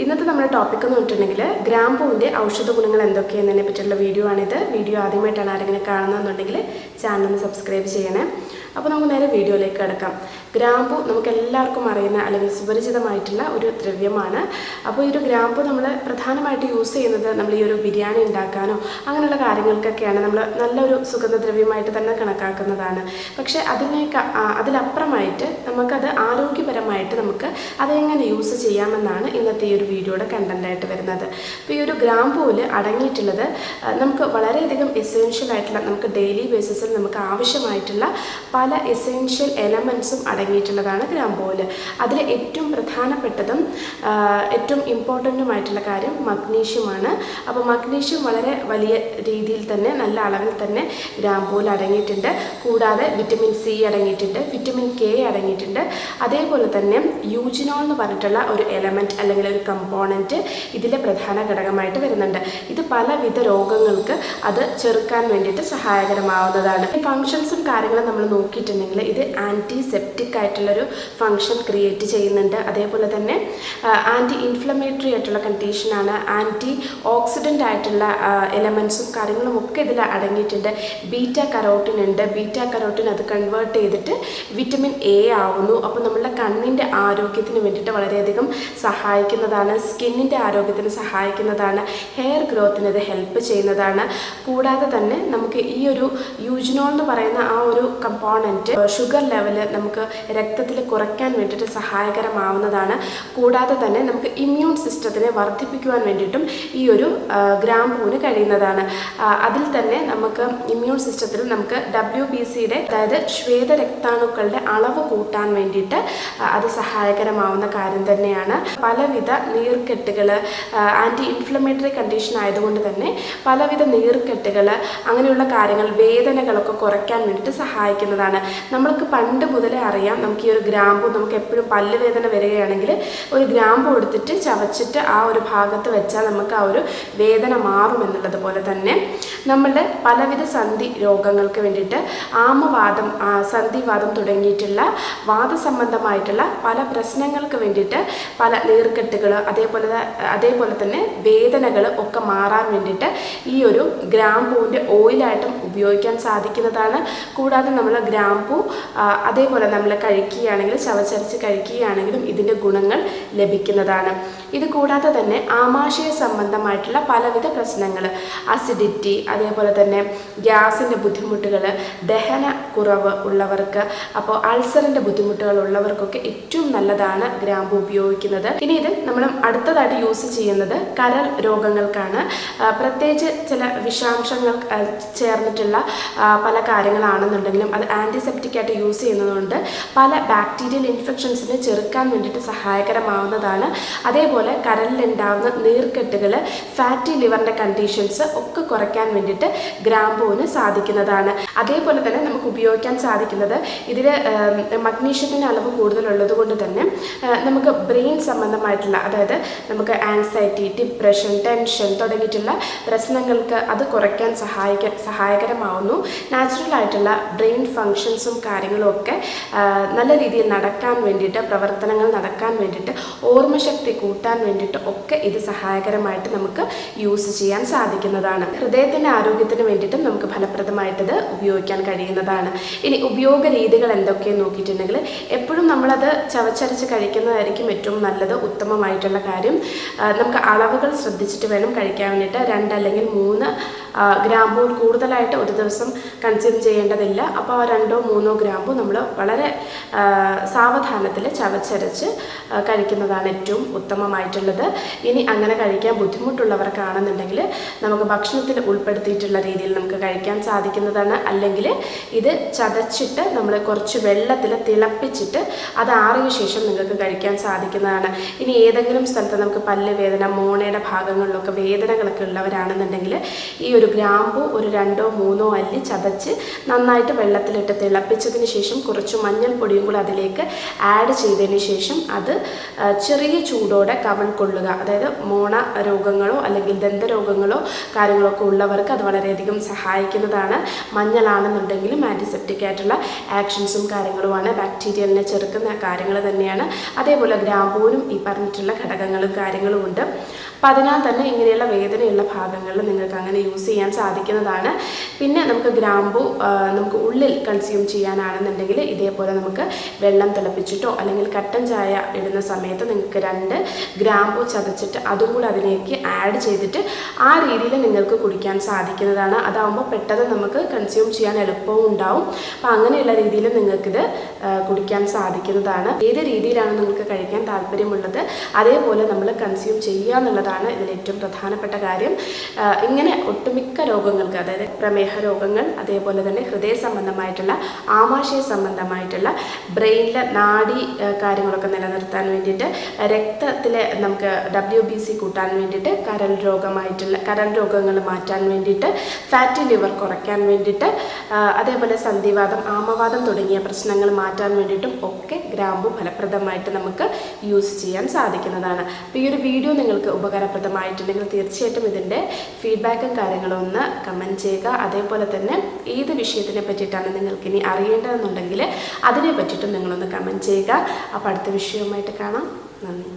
ഇന്നത്തെ നമ്മുടെ ടോപ്പിക് എന്ന് പറഞ്ഞിട്ടുണ്ടെങ്കിൽ ഗ്രാമ്പൂവിന്റെ ഔഷധ ഗുണങ്ങൾ എന്തൊക്കെയെന്നതിനെ പറ്റിയുള്ള വീഡിയോ ആണിത്. വീഡിയോ ആദ്യമായിട്ടാണ് ആരെങ്കിലും കാണുന്നതെന്നുണ്ടെങ്കിൽ ചാനൽ ഒന്ന് സബ്സ്ക്രൈബ് ചെയ്യണേ. അപ്പോൾ നമുക്ക് നേരെ വീഡിയോയിലേക്ക് കിടക്കാം. ഗ്രാമ്പു നമുക്ക് എല്ലാവർക്കും അറിയുന്ന അല്ലെങ്കിൽ സുപരിചിതമായിട്ടുള്ള ഒരു ദ്രവ്യമാണ്. അപ്പോൾ ഈ ഒരു ഗ്രാമ്പു നമ്മൾ പ്രധാനമായിട്ട് യൂസ് ചെയ്യുന്നത് നമ്മൾ ഈ ഒരു ബിരിയാണി ഉണ്ടാക്കാനോ അങ്ങനെയുള്ള കാര്യങ്ങൾക്കൊക്കെയാണ് നമ്മൾ നല്ലൊരു സുഗന്ധദ്രവ്യമായിട്ട് തന്നെ കണക്കാക്കുന്നതാണ്. പക്ഷേ അതിനേക്ക് അതിലപ്പുറമായിട്ട് നമുക്കത് ആരോഗ്യപരമായിട്ട് നമുക്ക് അതെങ്ങനെ യൂസ് ചെയ്യാമെന്നാണ് ഇന്നത്തെ ഈ ഒരു വീഡിയോയുടെ കണ്ടന്റായിട്ട് വരുന്നത്. അപ്പോൾ ഈ ഒരു ഗ്രാമ്പൂവിൽ അടങ്ങിയിട്ടുള്ളത് നമുക്ക് വളരെയധികം എസെൻഷ്യൽ ആയിട്ടുള്ള നമുക്ക് ഡെയിലി ബേസിസിൽ നമുക്ക് ആവശ്യമായിട്ടുള്ള പല എസെൻഷ്യൽ എലമെൻസും അടങ്ങിയിട്ടുള്ളതാണ് ഗ്രാമ്പൂവിൽ അതിൽ ഏറ്റവും പ്രധാനപ്പെട്ടതും ഏറ്റവും ഇമ്പോർട്ടന്റുമായിട്ടുള്ള കാര്യം മഗ്നീഷ്യമാണ് അപ്പോൾ മഗ്നീഷ്യം വളരെ വലിയ രീതിയിൽ തന്നെ നല്ല അളവിൽ തന്നെ ഗ്രാമ്പൂവിൽ അടങ്ങിയിട്ടുണ്ട്. കൂടാതെ വിറ്റമിൻ സി അടങ്ങിയിട്ടുണ്ട് വിറ്റമിൻ കെ അടങ്ങിയിട്ടുണ്ട്. അതേപോലെ തന്നെ യൂജിനോൾ എന്ന് പറഞ്ഞിട്ടുള്ള ഒരു എലമെന്റ് അല്ലെങ്കിൽ ഒരു കമ്പോണന്റ് ഇതിലെ പ്രധാന ഘടകമായിട്ട് വരുന്നുണ്ട്. ഇത് പലവിധ രോഗങ്ങൾക്ക് അത് ചെറുക്കാൻ വേണ്ടിയിട്ട് സഹായകരമാവുന്നതാണ്. ഈ ഫങ്ഷൻസും കാര്യങ്ങളും നമ്മൾ നോക്കിയിട്ടുണ്ടെങ്കിൽ ഇത് ആന്റിസെപ്റ്റിക് ആയിട്ടുള്ളൊരു ഫങ്ഷൻ ക്രിയേറ്റ് ചെയ്യുന്നുണ്ട്. അതേപോലെ തന്നെ ആന്റി ഇൻഫ്ലമേറ്ററി ആയിട്ടുള്ള കണ്ടീഷനാണ് ആന്റി ഓക്സിഡന്റ് ആയിട്ടുള്ള എലമെൻസും കാര്യങ്ങളും ഒക്കെ ഇതിൽ അടങ്ങിയിട്ടുണ്ട്. ബീറ്റ കരോട്ടിൻ ഉണ്ട്. ബീറ്റ കരോട്ടിൻ അത് കൺവേർട്ട് ചെയ്തിട്ട് വിറ്റമിൻ എ ആവുന്നു. അപ്പോൾ നമ്മളുടെ കണ്ണിന്റെ ആരോഗ്യത്തിന് വേണ്ടിയിട്ട് വളരെയധികം സഹായിക്കുന്നതാണ്. സ്കിന്നിന്റെ ആരോഗ്യത്തിന് സഹായിക്കുന്നതാണ്. ഹെയർ ഗ്രോത്തിന് ഇത് ഹെൽപ്പ് ചെയ്യുന്നതാണ്. കൂടാതെ തന്നെ നമുക്ക് ഈ ഒരു യൂജിനോൾ എന്ന് പറയുന്ന ആ ഒരു കമ്പോണന്റ് ഷുഗർ ലെവൽ നമുക്ക് രക്തത്തിൽ കുറയ്ക്കാൻ വേണ്ടിയിട്ട് സഹായകരമാവുന്നതാണ്. കൂടാതെ തന്നെ നമുക്ക് ഇമ്മ്യൂൺ സിസ്റ്റത്തിനെ വർദ്ധിപ്പിക്കുവാൻ വേണ്ടിയിട്ടും ഈ ഒരു ഗ്രാമ്പൂവിന് കഴിയുന്നതാണ്. അതിൽ തന്നെ നമുക്ക് ഇമ്മ്യൂൺ സിസ്റ്റത്തിൽ നമുക്ക് ഡബ്ല്യു ബി സിയുടെ അതായത് ശ്വേത രക്താണുക്കളുടെ അളവ് കൂട്ടാൻ വേണ്ടിയിട്ട് ആ, സഹായകരമാവുന്ന കാര്യം തന്നെയാണ്. പലവിധ നീർക്കെട്ടുകൾ ആന്റി ഇൻഫ്ലമേറ്ററി കണ്ടീഷൻ ആയതുകൊണ്ട് തന്നെ പലവിധ നീർക്കെട്ടുകൾ അങ്ങനെയുള്ള കാര്യങ്ങൾ വേദനകളൊക്കെ കുറയ്ക്കാൻ വേണ്ടിയിട്ട് സഹായിക്കുന്നതാണ്. നമ്മൾക്ക് പണ്ട് മുതലേ അറിയാം നമുക്ക് ഈ ഒരു ഗ്രാമ്പു നമുക്ക് എപ്പോഴും പല്ല് വേദന വരികയാണെങ്കിൽ ഒരു ഗ്രാമ്പു എടുത്തിട്ട് ചവച്ചിട്ട് ആ ഒരു ഭാഗത്ത് വെച്ചാൽ നമുക്ക് ആ ഒരു വേദന മാറും എന്നുള്ളത് പോലെ തന്നെ നമ്മളുടെ പലവിധ സന്ധി രോഗങ്ങൾക്ക് വേണ്ടിയിട്ട് ആമവാദം സന്ധിവാദം തുടങ്ങിയിട്ടുള്ള വാദസംബന്ധമായിട്ടുള്ള പല പ്രശ്നങ്ങൾക്ക് വേണ്ടിയിട്ട് പല നീർക്കെട്ടുകൾ അതേപോലെ അതേപോലെ തന്നെ വേദനകൾ ഒക്കെ മാറാൻ വേണ്ടിയിട്ട് ഈ ഒരു ഗ്രാമ്പൂവിന്റെ ഓയിലായിട്ടും ഉപയോഗിക്കാൻ സാധിക്കുന്നതാണ്. കൂടാതെ നമ്മൾ ഗ്രാമ്പു അതേപോലെ നമ്മൾ കഴിക്കുകയാണെങ്കിൽ ചവച്ചരച്ച് കഴിക്കുകയാണെങ്കിലും ഇതിന്റെ ഗുണങ്ങൾ ലഭിക്കുന്നതാണ്. ഇത് കൂടാതെ തന്നെ ആമാശയ സംബന്ധമായിട്ടുള്ള പലവിധ പ്രശ്നങ്ങൾ അസിഡിറ്റി അതേപോലെ തന്നെ ഗ്യാസിന്റെ ബുദ്ധിമുട്ടുകൾ ദഹന കുറവ് ഉള്ളവർക്ക് അപ്പോൾ അൾസറിന്റെ ബുദ്ധിമുട്ടുകൾ ഉള്ളവർക്കൊക്കെ ഏറ്റവും നല്ലതാണ് ഗ്രാമ്പു ഉപയോഗിക്കുന്നത്. ഇനി ഇത് നമ്മൾ അടുത്തതായിട്ട് യൂസ് ചെയ്യുന്നത് കരൾ രോഗങ്ങൾക്കാണ്. പ്രത്യേകിച്ച് ചില വിഷാംശങ്ങൾ ചേർന്നിട്ടുള്ള ആ, പല കാര്യങ്ങളാണെന്നുണ്ടെങ്കിലും അത് ആന്റിസെപ്റ്റിക് ആയിട്ട് യൂസ് ചെയ്യുന്നതുകൊണ്ട് പല ബാക്ടീരിയൽ ഇൻഫെക്ഷൻസിനെ ചെറുക്കാൻ വേണ്ടിയിട്ട് സഹായകരമാവുന്നതാണ്. അതേപോലെ കരലിലുണ്ടാവുന്ന നീർക്കെട്ടുകൾ ഫാറ്റി ലിവറിന്റെ കണ്ടീഷൻസ് ഒക്കെ കുറയ്ക്കാൻ വേണ്ടിയിട്ട് ഗ്രാമ്പൂവിന് സാധിക്കുന്നതാണ്. അതേപോലെ തന്നെ നമുക്ക് ഉപയോഗിക്കാൻ സാധിക്കുന്നത് ഇതിൽ മഗ്നീഷ്യത്തിന്റെ അളവ് കൂടുതലുള്ളത് കൊണ്ട് തന്നെ നമുക്ക് ബ്രെയിൻ സംബന്ധമായിട്ടുള്ള അതായത് നമുക്ക് ആൻസൈറ്റി ഡിപ്രഷൻ ടെൻഷൻ തുടങ്ങിയിട്ടുള്ള പ്രശ്നങ്ങൾക്ക് അത് കുറയ്ക്കാൻ സഹായിക്ക സഹായകരമാവുന്നു. നാച്ചുറലായിട്ടുള്ള ബ്രെയിൻ ഫങ്ഷൻസും കാര്യങ്ങളും ഒക്കെ നല്ല രീതിയിൽ നടക്കാൻ വേണ്ടിയിട്ട് പ്രവർത്തനങ്ങൾ നടക്കാൻ വേണ്ടിയിട്ട് ഓർമ്മശക്തി കൂട്ടാൻ വേണ്ടിയിട്ട് ഒക്കെ ഇത് സഹായകരമായിട്ട് നമുക്ക് യൂസ് ചെയ്യാൻ സാധിക്കുന്നതാണ്. ഹൃദയത്തിന്റെ ആരോഗ്യത്തിന് വേണ്ടിയിട്ടും നമുക്ക് ഫലപ്രദമായിട്ടത് ഉപയോഗിക്കാൻ കഴിയുന്നതാണ്. ഇനി ഉപയോഗ രീതികൾ എന്തൊക്കെയെന്ന് നോക്കിയിട്ടുണ്ടെങ്കിൽ എപ്പോഴും നമ്മളത് ചവച്ചരച്ച് കഴിക്കുന്നതായിരിക്കും ഏറ്റവും നല്ലത് ഉത്തമമായിട്ടുള്ള കാര്യം. നമുക്ക് അളവുകൾ ശ്രദ്ധിച്ചിട്ട് വേണം കഴിക്കാൻ വേണ്ടിയിട്ട്. രണ്ട് അല്ലെങ്കിൽ മൂന്ന് ഗ്രാമ്പൂൾ ഗ്രാമ്പൂ കൂടുതലായിട്ട് ഒരു ദിവസം കൺസ്യൂം ചെയ്യേണ്ടതില്ല. അപ്പോൾ ആ രണ്ടോ മൂന്നോ ഗ്രാമ്പൂ നമ്മൾ വളരെ സാവധാനത്തിൽ ചവച്ചരച്ച് കഴിക്കുന്നതാണ് ഏറ്റവും ഉത്തമമായിട്ടുള്ളത്. ഇനി അങ്ങനെ കഴിക്കാൻ ബുദ്ധിമുട്ടുള്ളവർക്കാണെന്നുണ്ടെങ്കിൽ നമുക്ക് ഭക്ഷണത്തിൽ ഉൾപ്പെടുത്തിയിട്ടുള്ള രീതിയിൽ നമുക്ക് കഴിക്കാൻ സാധിക്കുന്നതാണ്. അല്ലെങ്കിൽ ഇത് ചതച്ചിട്ട് നമ്മൾ കുറച്ച് വെള്ളത്തിൽ തിളപ്പിച്ചിട്ട് അത് ആറിയ ശേഷം നിങ്ങൾക്ക് കഴിക്കാൻ സാധിക്കുന്നതാണ്. ഇനി ഏതെങ്കിലും സ്ഥലത്ത് നമുക്ക് പല്ല് വേദന മോണയുടെ ഭാഗങ്ങളിലൊക്കെ വേദനകളൊക്കെ ഉള്ളവരാണെന്നുണ്ടെങ്കിൽ ഈ ഒരു ഗ്രാമ്പു ഒരു രണ്ടോ മൂന്നോ അല്ലി ചതച്ച് നന്നായിട്ട് വെള്ളത്തിലിട്ട് തിളപ്പിച്ചതിന് ശേഷം കുറച്ച് മഞ്ഞൾപ്പൊടിയും കൂടി അതിലേക്ക് ആഡ് ചെയ്തതിന് ശേഷം അത് ചെറിയ ചൂടോടെ കവൺ കൊള്ളുക. അതായത് മോണ രോഗങ്ങളോ അല്ലെങ്കിൽ ദന്തരോഗങ്ങളോ കാര്യങ്ങളൊക്കെ ഉള്ളവർക്ക് അത് വളരെയധികം സഹായിക്കുന്നതാണ്. മഞ്ഞളാണെന്നുണ്ടെങ്കിലും ആന്റിസെപ്റ്റിക് ആയിട്ടുള്ള ആക്ഷൻസും കാര്യങ്ങളുമാണ്. ബാക്ടീരിയലിനെ ചെറുക്കുന്ന കാര്യങ്ങൾ തന്നെയാണ്. അതേപോലെ ഗ്രാമ്പൂവിനും ഈ പറഞ്ഞിട്ടുള്ള ഘടകങ്ങളും കാര്യങ്ങളും ഉണ്ട്. അപ്പം അതിനാൽ തന്നെ ഇങ്ങനെയുള്ള വേദനയുള്ള ഭാഗങ്ങളിൽ നിങ്ങൾക്ക് അങ്ങനെ യൂസ് ചെയ്യാൻ സാധിക്കുന്നതാണ്. പിന്നെ നമുക്ക് ഗ്രാമ്പു നമുക്ക് ഉള്ളിൽ കൺസ്യൂം ചെയ്യാനാണെന്നുണ്ടെങ്കിൽ ഇതേപോലെ നമുക്ക് വെള്ളം തിളപ്പിച്ചിട്ടോ അല്ലെങ്കിൽ കട്ടൻ ചായ ഇടുന്ന സമയത്ത് നിങ്ങൾക്ക് രണ്ട് ഗ്രാമ്പു ചതച്ചിട്ട് അതും കൂടെ അതിലേക്ക് ആഡ് ചെയ്തിട്ട് ആ രീതിയിൽ നിങ്ങൾക്ക് കുടിക്കാൻ സാധിക്കുന്നതാണ്. അതാവുമ്പോൾ പെട്ടെന്ന് നമുക്ക് കൺസ്യൂം ചെയ്യാൻ എളുപ്പവും ഉണ്ടാവും. അപ്പോൾ അങ്ങനെയുള്ള രീതിയിൽ നിങ്ങൾക്കിത് കുടിക്കാൻ സാധിക്കുന്നതാണ്. ഏത് രീതിയിലാണ് നിങ്ങൾക്ക് കഴിക്കാൻ താല്പര്യമുള്ളത് അതേപോലെ നമ്മൾ കൺസ്യൂം ചെയ്യുക എന്നുള്ളതാണ് ഇതിൽ ഏറ്റവും പ്രധാനപ്പെട്ട കാര്യം. ഇങ്ങനെ ഒട്ടുമിക്ക രോഗങ്ങൾക്ക് അതായത് പ്രമേഹ രോഗങ്ങൾ അതേപോലെ തന്നെ ഹൃദയ സംബന്ധമായിട്ടുള്ള ആമാശയ സംബന്ധമായിട്ടുള്ള ബ്രെയിനിലെ നാഡി കാര്യങ്ങളൊക്കെ നിലനിർത്താൻ വേണ്ടിയിട്ട് രക്തത്തിലെ നമുക്ക് ഡബ്ല്യു ബി സി കൂട്ടാൻ വേണ്ടിയിട്ട് കരൾ രോഗമായിട്ടുള്ള കരൾ രോഗങ്ങൾ മാറ്റാൻ വേണ്ടിയിട്ട് ഫാറ്റി ലിവർ കുറയ്ക്കാൻ വേണ്ടിയിട്ട് അതേപോലെ സന്ധിവാദം ആമവാദം തുടങ്ങിയ പ്രശ്നങ്ങൾ മാറ്റാൻ വേണ്ടിയിട്ടും ഒക്കെ ഗ്രാമ്പു ഫലപ്രദമായിട്ട് നമുക്ക് യൂസ് ചെയ്യാൻ സാധിക്കുന്നതാണ്. അപ്പോൾ ഈ ഒരു വീഡിയോ നിങ്ങൾക്ക് ഉപകാരപ്രദമായിട്ടുണ്ടെങ്കിൽ തീർച്ചയായിട്ടും ഇതിന്റെ ഫീഡ്ബാക്കും കാര്യങ്ങളും ഒന്ന് കമന്റ് ചെയ്യുക. അതേപോലെ തന്നെ ഏത് വിഷയത്തിനെ പറ്റിയിട്ടാണ് നിങ്ങൾക്ക് ഇനി അറിയേണ്ടതെന്നുണ്ടെങ്കിൽ അതിനെ പറ്റിയിട്ടും നിങ്ങളൊന്ന് കമന്റ് ചെയ്യുക. അപ്പോൾ അടുത്ത വിഷയവുമായിട്ട് കാണാം. നന്ദി.